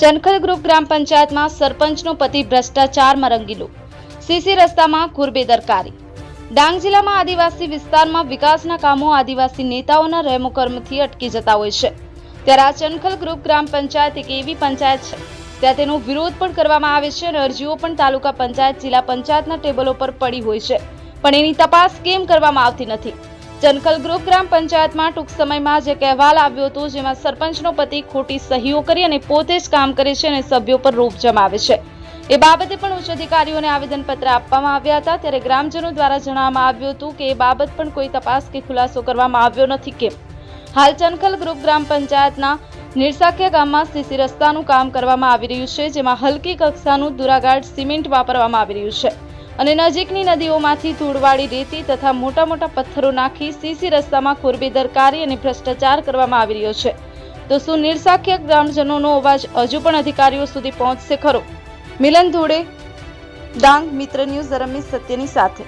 ચનખલ group ગ્રામ પંચાયતમાં સરપંચનો પતિ ભ્રષ્ટાચારમાં રંગીલો CC રસ્તામાં કુરબેદરકારી ડાંગ જિલ્લામાં આદિવાસી વિસ્તારમાં વિકાસના કામો આદિવાસી નેતાઓના રહેમોકર્મથી અટકી જતા હોય છે. ત્યારે આ ચનખલ ગ્રુપ ગ્રામ પંચાયત એક એવી પંચાયત છે, ત્યાં તેનો વિરોધ પણ કરવામાં આવે છે અને અરજીઓ પણ તાલુકા પંચાયત જિલ્લા પંચાયતના ટેબલો પર પડી હોય છે. પણ એની તપાસ કેમ કરવામાં આવતી નથી? ચનખલ ગ્રુપ ગ્રામ પંચાયતમાં ટૂંક સમયમાં જે અહેવાલ આવ્યો હતો જેમાં સરપંચનો પતિ ખોટી સહીઓ કરી અને પોતે જ કામ કરે છે અને સભ્યો પર રોપ જમાવે છે. એ બાબતે પણ ઉચ્ચ અધિકારીઓને આવેદનપત્ર આપવામાં આવ્યા હતા. ત્યારે ગ્રામજનો દ્વારા જણાવવામાં આવ્યું હતું કે એ બાબત પણ કોઈ તપાસ કે ખુલાસો કરવામાં આવ્યો નથી કેમ હાલ ચનખલ ગ્રુપ ગ્રામ પંચાયતના નિરસાખ્યા ગામમાં સીસી રસ્તાનું કામ કરવામાં આવી રહ્યું છે, જેમાં હલકી કક્ષાનું દુરાગાઢ સિમેન્ટ વાપરવામાં આવી રહ્યું છે. અને નજીકની નદીઓમાંથી ધૂળવાળી રેતી તથા મોટા મોટા પથ્થરો નાખી સીસી રસ્તામાં ખોરબેદરકારી અને ભ્રષ્ટાચાર કરવામાં આવી રહ્યો છે. તો શું નિરસાખ્ય ગ્રામજનોનો અવાજ હજુ પણ અધિકારીઓ સુધી પહોંચશે ખરો? મિલન ધોળે ડાંગ મિત્ર ન્યૂઝ રમેશ સત્યની સાથે.